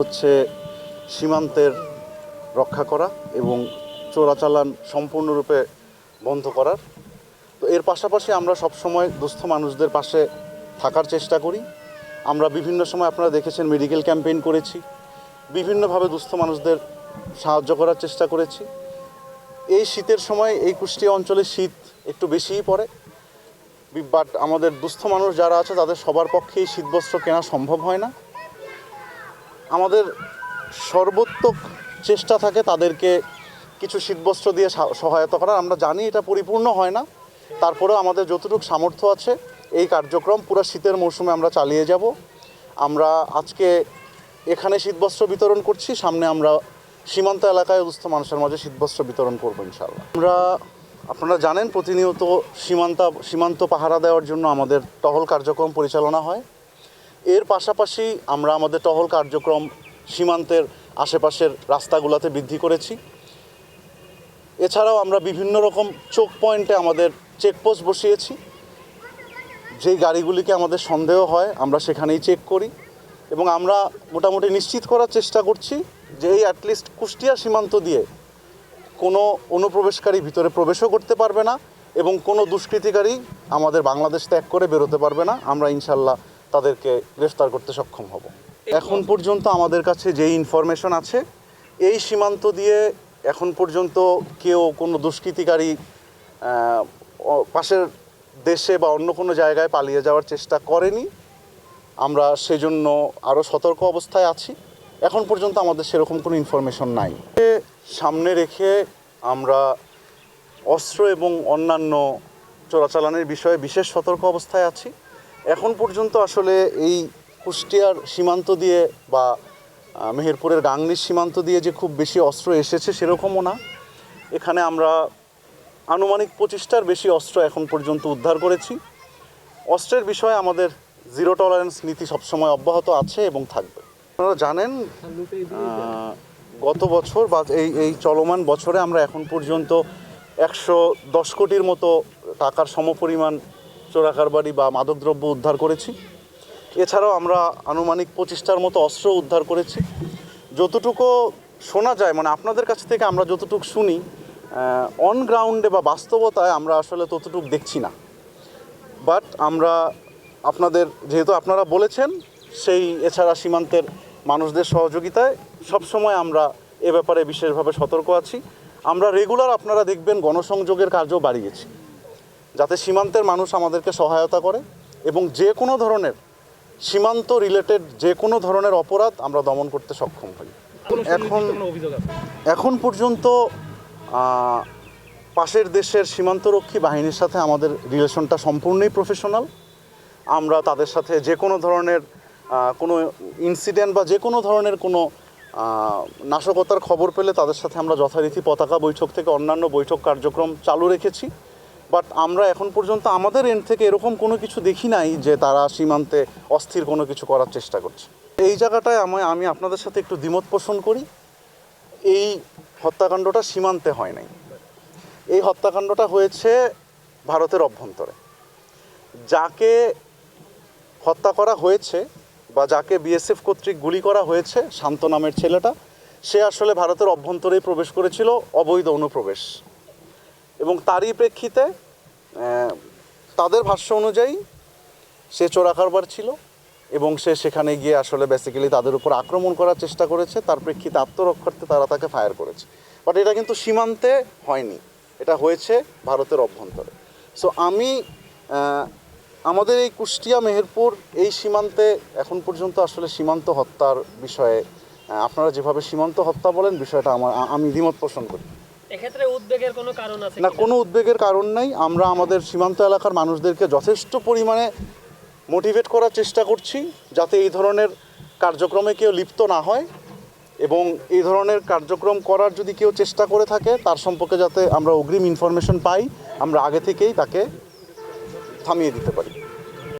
হচ্ছে সীমান্তের রক্ষা করা এবং চোরাচালান সম্পূর্ণরূপে বন্ধ করার। তো এর পাশাপাশি আমরা সবসময় দুস্থ মানুষদের পাশে থাকার চেষ্টা করি। আমরা বিভিন্ন সময় আপনারা দেখেছেন মেডিকেল ক্যাম্পেইন করেছি। বিভিন্নভাবে দুস্থ মানুষদের সাহায্য করার চেষ্টা করেছি। এই শীতের সময় এই কুষ্টিয়া অঞ্চলে শীত একটু বেশিই পড়ে। বাট আমাদের দুস্থ মানুষ যারা আছে তাদের সবার পক্ষেই শীতবস্ত্র কেনা সম্ভব হয় না। আমাদের সর্বোত্তক চেষ্টা থাকে তাদেরকে কিছু শীতবস্ত্র দিয়ে সহায়তা করার। আমরা জানি এটা পরিপূর্ণ হয় না। তারপরেও আমাদের যতটুকু সামর্থ্য আছে, এই কার্যক্রম পুরো শীতের মৌসুমে আমরা চালিয়ে যাব। আমরা আজকে এখানে শীতবস্ত্র বিতরণ করছি, সামনে আমরা সীমান্ত এলাকায় দুস্থ মানুষের মাঝে শীতবস্ত্র বিতরণ করব ইনশাল্লাহ আমরা, আপনারা জানেন প্রতিনিয়ত সীমান্ত সীমান্ত পাহারা দেওয়ার জন্য আমাদের টহল কার্যক্রম পরিচালনা হয়। এর পাশাপাশি আমরা আমাদের টহল কার্যক্রম সীমান্তের আশেপাশের রাস্তাগুলোতে বৃদ্ধি করেছি। এছাড়াও আমরা বিভিন্ন রকম চোক পয়েন্টে আমাদের চেকপোস্ট বসিয়েছি। যেই গাড়িগুলিকে আমাদের সন্দেহ হয়, আমরা সেখানেই চেক করি এবং আমরা মোটামুটি নিশ্চিত করার চেষ্টা করছি যে এই অ্যাটলিস্ট কুষ্টিয়া সীমান্ত দিয়ে কোনো অনুপ্রবেশকারী ভিতরে প্রবেশও করতে পারবে না এবং কোনো দুষ্কৃতিকারী আমাদের বাংলাদেশ ত্যাগ করে বেরোতে পারবে না। আমরা ইনশাল্লাহ তাদেরকে গ্রেফতার করতে সক্ষম হব। এখন পর্যন্ত আমাদের কাছে যেই ইনফরমেশন আছে, এই সীমান্ত দিয়ে এখন পর্যন্ত কেউ কোনো দুষ্কৃতিকারী পাশের দেশে বা অন্য কোনো জায়গায় পালিয়ে যাওয়ার চেষ্টা করেনি। আমরা সেজন্য আরও সতর্ক অবস্থায় আছি। এখন পর্যন্ত আমাদের সেরকম কোনো ইনফরমেশন নাই। সামনে রেখে আমরা অস্ত্র এবং অন্যান্য চোরাচালানের বিষয়ে বিশেষ সতর্ক অবস্থায় আছি। এখন পর্যন্ত আসলে এই কুষ্টিয়ার সীমান্ত দিয়ে বা মেহেরপুরের গাংনির সীমান্ত দিয়ে যে খুব বেশি অস্ত্র এসেছে সেরকমও না। এখানে আমরা আনুমানিক পঁচিশটার বেশি অস্ত্র এখন পর্যন্ত উদ্ধার করেছি। অস্ত্রের বিষয়ে আমাদের জিরো টলারেন্স নীতি সবসময় অব্যাহত আছে এবং থাকবে। আপনারা জানেন গত বছর বা এই এই চলমান বছরে আমরা এখন পর্যন্ত একশো দশ কোটির মতো টাকার সমপরিমাণ চোরাকারবারি বা মাদকদ্রব্য উদ্ধার করেছি। এছাড়াও আমরা আনুমানিক পঁচিশটার মতো অস্ত্র উদ্ধার করেছি। যতটুকু শোনা যায় মানে আপনাদের কাছ থেকে আমরা যতটুকু শুনি অন গ্রাউন্ডে বা বাস্তবতায় আমরা আসলে ততটুকু দেখছি না। বাট আমরা আপনাদের, যেহেতু আপনারা বলেছেন, সেই এছাড়া সীমান্তের মানুষদের সহযোগিতায় সবসময় আমরা এ ব্যাপারে বিশেষভাবে সতর্ক আছি। আমরা রেগুলার আপনারা দেখবেন গণসংযোগের কাজও বাড়িয়েছি। যাতে সীমান্তের মানুষ আমাদেরকে সহায়তা করে এবং যে কোনো ধরনের সীমান্ত রিলেটেড যে কোনো ধরনের অপরাধ আমরা দমন করতে সক্ষম হই। এখন এখন পর্যন্ত পাশের দেশের সীমান্তরক্ষী বাহিনীর সাথে আমাদের রিলেশনটা সম্পূর্ণই প্রফেশনাল আমরা তাদের সাথে যে কোনো ধরনের কোনো ইনসিডেন্ট বা যে কোনো ধরনের কোনো নাশকতার খবর পেলে তাদের সাথে আমরা যথারীতি পতাকা বৈঠক থেকে অন্যান্য বৈঠক কার্যক্রম চালু রেখেছি। বাট আমরা এখন পর্যন্ত আমাদের এন্ড থেকে এরকম কোনো কিছু দেখি নাই যে তারা সীমান্তে অস্থির কোনো কিছু করার চেষ্টা করছে। এই জায়গাটায় আমি আমি আপনাদের সাথে একটু দ্বিমত পোষণ করি। এই হত্যাকাণ্ডটা সীমান্তে হয় নাই। এই হত্যাকাণ্ডটা হয়েছে ভারতের অভ্যন্তরে। যাকে হত্যা করা হয়েছে বা যাকে বিএসএফ কর্তৃক গুলি করা হয়েছে, শান্ত নামের ছেলেটা, সে আসলে ভারতের অভ্যন্তরেই প্রবেশ করেছিল, অবৈধ অনুপ্রবেশ। তারই প্রেক্ষিতে তাদের ভাষ্য অনুযায়ী সে চোরাকারবার ছিল এবং সে সেখানে গিয়ে আসলে বেসিক্যালি তাদের উপর আক্রমণ করার চেষ্টা করেছে। তার প্রেক্ষিতে আত্মরক্ষার্থে তারা তাকে ফায়ার করেছে। বাট এটা কিন্তু সীমান্তে হয়নি। এটা হয়েছে ভারতের অভ্যন্তরে। সো আমি আমাদের এই কুষ্টিয়া, মেহেরপুর এই সীমান্তে এখন পর্যন্ত আসলে সীমান্ত হত্যার বিষয়ে আপনারা যেভাবে সীমান্ত হত্যা বলেন, বিষয়টা আমার আমি দ্বিমত পোষণ করি। এক্ষেত্রে উদ্বেগের কোনো কারণ আছে না কোনো? উদ্বেগের কারণ নাই। আমরা আমাদের সীমান্ত এলাকার মানুষদেরকে যথেষ্ট পরিমাণে মোটিভেট করার চেষ্টা করছি যাতে এই ধরনের কার্যক্রমে কেউ লিপ্ত না হয় এবং এই ধরনের কার্যক্রম করার যদি কেউ চেষ্টা করে থাকে তার সম্পর্কে যাতে আমরা অগ্রিম ইনফরমেশন পাই আমরা আগে থেকেই তাকে থামিয়ে দিতে পারি।